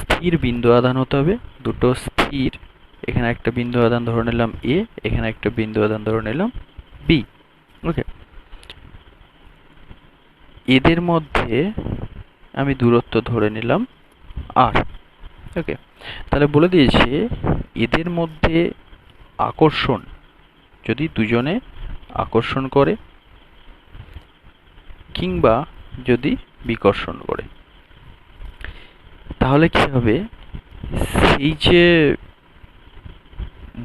স্থির বিন্দু আধান হতে হবে। দুটো স্থির, এখানে একটা বিন্দু আধান ধরে নিলাম এ এখানে একটা বিন্দু আধান ধরে নিলাম বি ওকে এদের মধ্যে আমি দূরত্ব ধরে নিলাম আর ওকে তাহলে বলে দিয়েছে, এদের মধ্যে আকর্ষণ, যদি দুজনে আকর্ষণ করে কিংবা যদি বিকর্ষণ করে। তাহলে কি হবে? সেই যে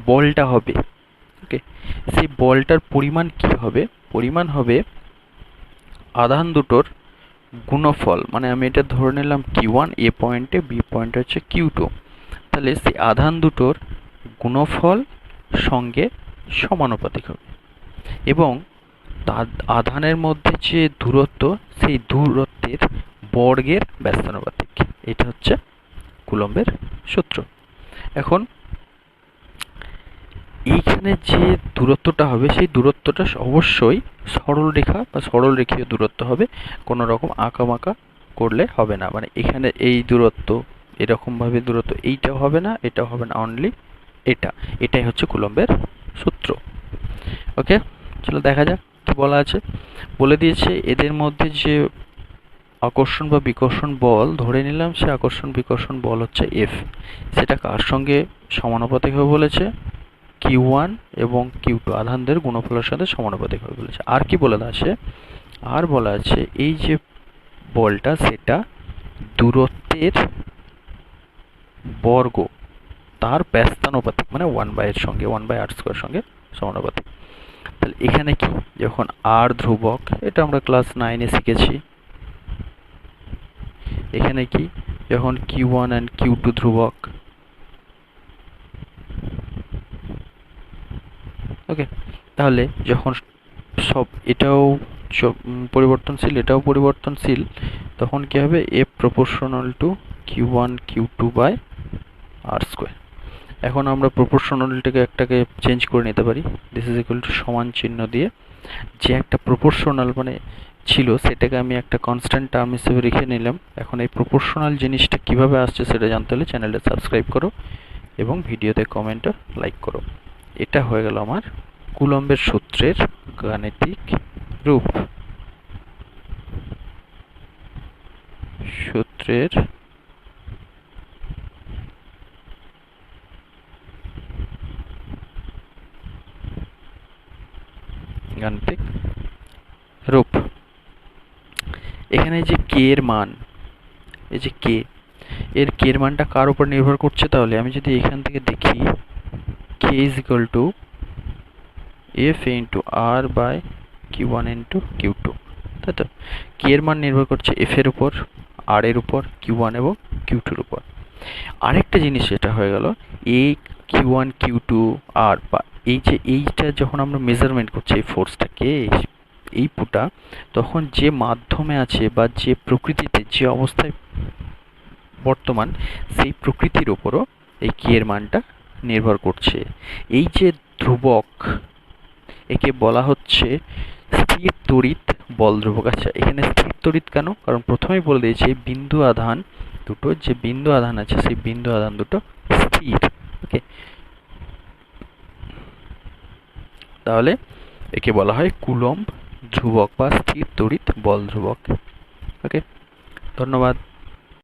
বলটা হবে ওকে সেই বলটার পরিমাণ কি হবে? পরিমাণ হবে আধান দুটোর গুণফল মানে আমি এটা ধরে নিলাম কিউ ওয়ান এ পয়েন্টে বি পয়েন্ট হচ্ছে কিউ টু তাহলে সেই আধান দুটোর গুণফল সঙ্গে সমানুপাতিক হবে। এবং আধানের মধ্যে যে দূরত্ব, সেই দূরত্বের বর্গের ব্যস্তানুপাতিক। এটা হচ্ছে কুলম্বের সূত্র। এখন, এইখানে যে দূরত্বটা হবে, সেই দূরত্বটা অবশ্যই সরল রেখা বা সরল রেখীয় দূরত্ব হবে। কোনো রকম আঁকামাকা করলে হবে না। মানে এখানে এই দূরত্ব, এরকমভাবে দূরত্ব, এইটাও হবে না, এটাও হবে না। অনলি এটা। এটাই হচ্ছে কুলম্বের সূত্র। ওকে চলো দেখা যাক কি বলা আছে। বলে দিয়েছে, এদের মধ্যে যে আকর্ষণ বা বিকর্ষণ বল, ধরে নিলাম সে আকর্ষণ বিকর্ষণ বল হচ্ছে এফ সেটা কার সঙ্গে সমানুপাতিক হবে বলেছে? কিউ ওয়ান এবং কিউ টু আধানদের গুণফলের সাথে সমানুপাতিক হবে বলেছে। আর কি বলে আছে আর বলা আছে এই যে বলটা সেটা দূরত্বের বর্গ, তার ব্যস্তানুপাতিক মানে ওয়ান বাই এর সঙ্গে ওয়ান বাই আর স্কোয়ার সঙ্গে সমানুপাতিক। তাহলে এখানে কি? যখন আর ধ্রুবক, এটা আমরা ক্লাস নাইনে শিখেছি। এখানে কি? যখন Q one and Q two ধ্রুবক। ওকে তাহলে যখন সব এটাও পরিবর্তনশীল এটাও পরিবর্তনশীল, তখন কি হবে? F proportional to Q one Q two by R square এখন আমরা প্রপোর্শনালটাকে একটাকে চেঞ্জ করে নিতে পারি। দিস ইজ ইকুয়াল টু সমান চিহ্ন দিয়ে। যে একটা প্রপোর্শনাল মানে ছিল, সেটাকে আমি একটা কনস্ট্যান্ট টার্ম হিসেবে রেখে নিলাম। এখন এই প্রপোর্শনাল জিনিসটা কীভাবে আসছে সেটা জানতে হলে চ্যানেলটা সাবস্ক্রাইব করো এবং ভিডিওতে কমেন্টও লাইক করো। এটা হয়ে গেল আমার কুলম্বের সূত্রের গাণিতিক রূপ। সূত্রের গাণিতিক রূপ। এখানে যে কে এর মান, এই যে কে, এর কে এর মানটা কার উপর নির্ভর করছে তাহলে আমি যদি এখান থেকে দেখি, K is equal to F into R by Q one into Q two তাই তো? কে এর মান নির্ভর করছে এফ এর উপর আর এর উপর কিউ ওয়ান এবং কিউ টুর উপর। আরেকটা জিনিস যেটা হয়ে গেল এই Q one Q two R বা এই যে এইটা যখন আমরা মেজারমেন্ট করছি, এই ফোর্সটাকে এই পুটা তখন যে মাধ্যমে আছে বা যে প্রকৃতিতে যে অবস্থায় বর্তমান, সেই প্রকৃতির ওপরও এই কি এর মানটা নির্ভর করছে। এই যে ধ্রুবক, একে বলা হচ্ছে স্থির তড়িৎ বল ধ্রুবক। আচ্ছা এখানে স্থির তড়িৎ কেন? কারণ প্রথমেই বলে দিয়েছে বিন্দু আধান দুটো, যে বিন্দু আধান আছে, সেই বিন্দু আধান দুটো স্থির। ওকে? তাহলে একে বলা হয় কুলম্ব ধ্রুবক বা স্থির তড়িৎ বল ধ্রুবক। ওকে ধন্যবাদ।